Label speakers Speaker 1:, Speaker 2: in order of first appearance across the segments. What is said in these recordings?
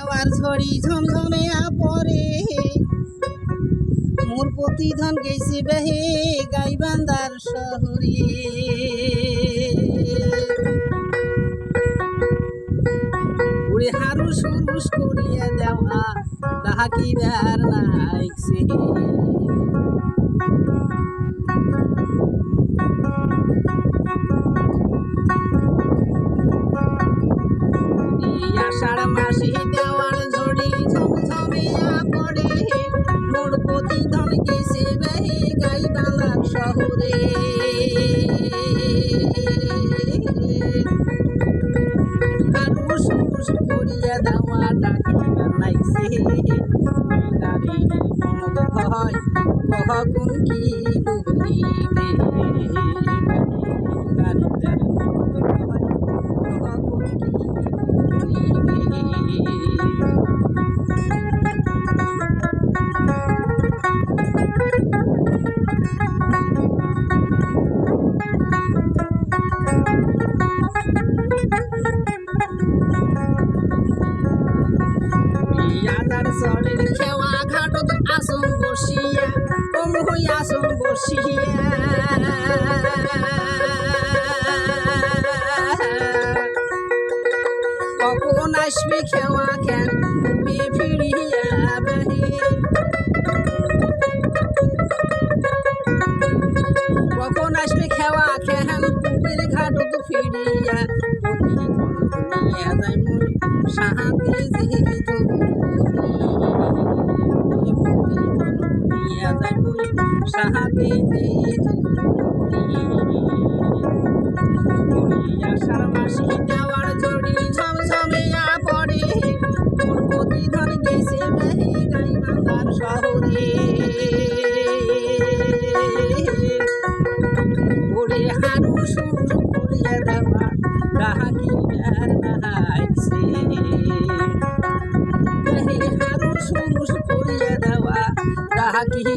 Speaker 1: আবার ঝড়ি ঝমঝমিয়া পরে মোর প্রতিধন গেছে বেহে গাইবান্দার শহরে। উড়ে হারুস হুরুস করিয়া দেওয়া ডাকিবার দেওয়ার ঝড়ি ঝমঝমিয়া পড়ে। মোর প্রতিধন গেছে বেহে গাইবান্দার শহরে। হারুস হুরুস করিয়া দেওয়া ডাকিবার নাইছে নারী মন ভয় কখন কি ডুবিবে নারীটার কম হই বসিয়া কখন আসবে খেওয়া খেন? ফিরিয়া যায় মুই সাহাতে মাসি দেওয়ার জড়ি ঝমঝমিয়া পড়ে গেছে বেহে গাই বাংলার শহরে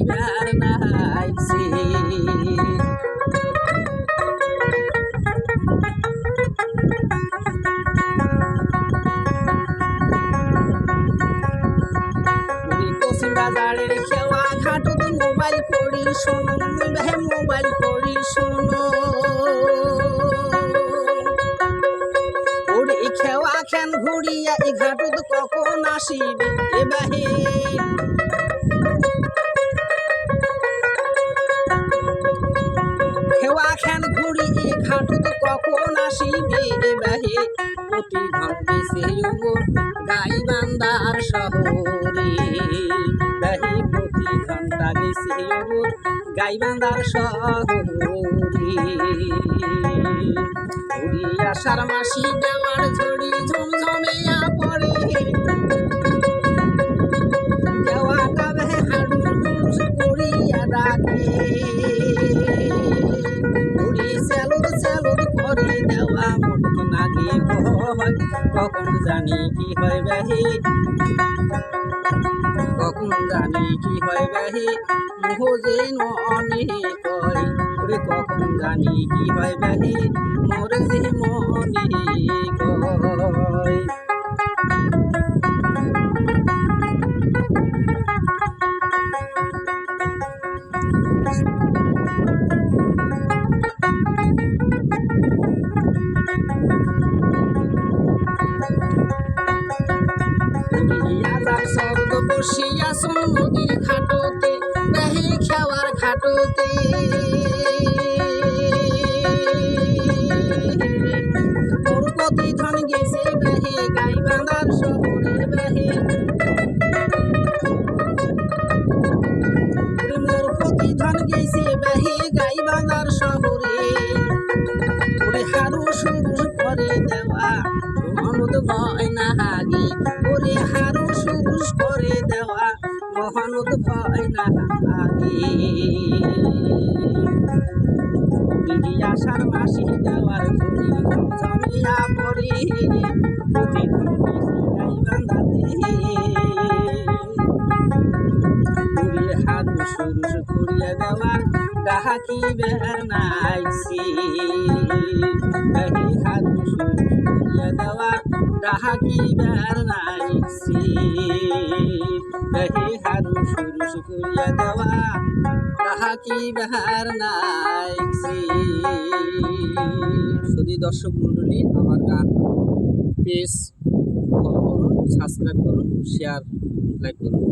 Speaker 1: আর কসিম বাজারের খেওয়া ঘাটত মোবাইল করি শোনো মোবাইল করি শোনো খেওয়া খেন ঘুরিয়া, এ ঘাটত কখন আসিবে? এ বাহে আসিবে বাহে অতি ঘন্টে সে গাই বান্দার শহরে। বাহে প্রতি ঘণ্টা গেছে গাই বান্দার শহরে আষাঢ় মাসি দেওয়ার ঝড়ি ঝমঝমিয়া কখন জানি কি হয় বাহে? কখন জানি কি হয় বাহে? মোহ যে মনে কয় ওরে কখন জানি কি হয় বাহে? মোর যে মনে কয় যার শব্দ বসিয়া নদীর ঘাটতে বেহে খেওয়ার ঘাটতে মোর প্রতি ধন গেছে বেহে গাই বাঁধার শহরে বেহে ধন গেছে বেহে গাই বাঁধার শহরে। ওরে হারু শুরু করে দেওয়া মহনুদ ভয় না হাগি। ওরে হারু মহানুদ ভয় না দিদি আষাঢ় মাসি দেওয়ার ছুটি জমিয়া পড়ি প্রতি হারু শুরু করিয়া দেওয়া ডাকি বের নাইছি বেহি হারু করিয়া দেওয়া ডাকি বের নাইছি বেহি হারু শুরু করিয়া দেওয়া তাহা কি বেহার নাই যদি দর্শক মণ্ডলী আমার গান পেজ ফলো করুন সাবস্ক্রাইব করুন শেয়ার লাইক করুন।